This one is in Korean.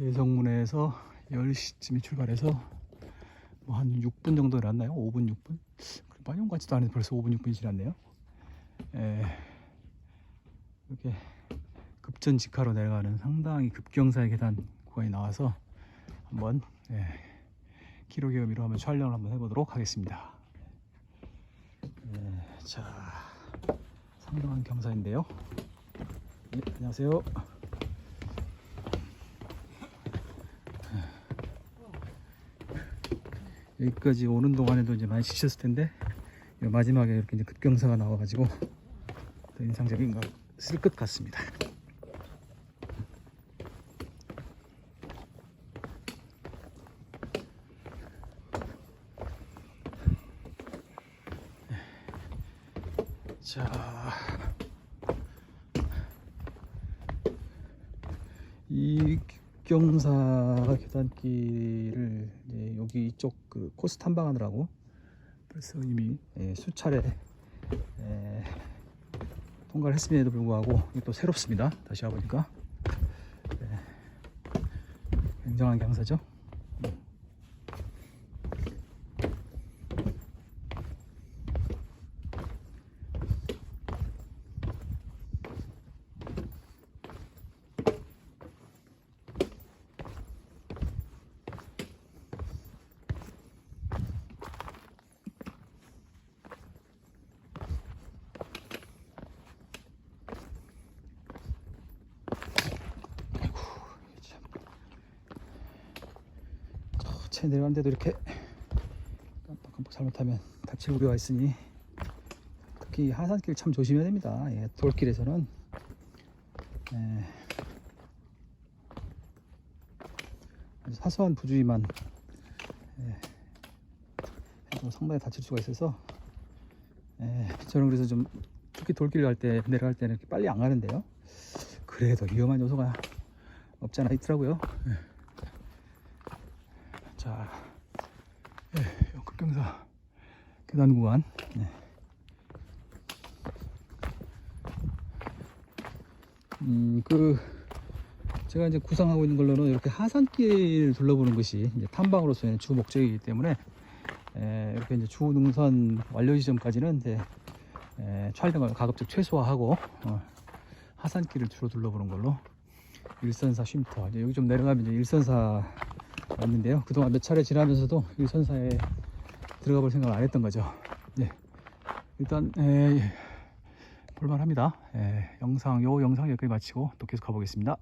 대성문에서 10시쯤에 출발해서 뭐 한 6분 정도 났나요? 5분 6분? 많이 온 것 같지도 않은데 벌써 5분 6분이 지났네요. 에, 이렇게 급전 직하로 내려가는 상당히 급경사의 계단 구간이 나와서 한번 예, 기록의 의미로 한번 촬영을 한번 해보도록 하겠습니다. 예, 자, 상당한 경사인데요. 예, 안녕하세요. 여기까지 오는 동안에도 이제 많이 지쳤을 텐데 이 마지막에 이렇게 이제 급경사가 나와가지고 더 인상적인 것 같습니다. 자, 이 경사 계단길을 이제 여기 이쪽 그 코스 탐방하느라고 벌써 이미 예, 수차례 예, 통과를 했음에도 불구하고 또 새롭습니다. 다시 와보니까 예, 굉장한 경사죠. 참. 차 내려가는데도 이렇게 깜빡깜빡 잘못하면 다칠 우려가 있으니 특히 하산길 참 조심해야 됩니다. 예, 돌길에서는 예, 사소한 부주의만 예, 해도 상당히 다칠 수가 있어서 예, 저는 그래서 좀 특히 돌길 갈 때 내려갈 때는 이렇게 빨리 안 가는데요. 그래도 위험한 요소가 없지 않아 있더라고요. 예. 자, 예, 요 급경사 계단 구간. 네. 음, 그 제가 이제 구상하고 있는 걸로는 이렇게 하산길 둘러보는 것이 탐방으로서의 주 목적이기 때문에 에, 이렇게 이제 주 능선 완료 지점까지는 이제 에, 촬영을 가급적 최소화하고 어, 하산길을 주로 둘러보는 걸로 일선사 쉼터 이제 여기 좀 내려가면 이제 일선사 왔는데요. 그동안 몇 차례 지나면서도 일선사에 들어가 볼 생각을 안 했던 거죠. 네. 일단 에, 볼만합니다. 에, 영상 요 영상 여기까지 마치고 또 계속 가보겠습니다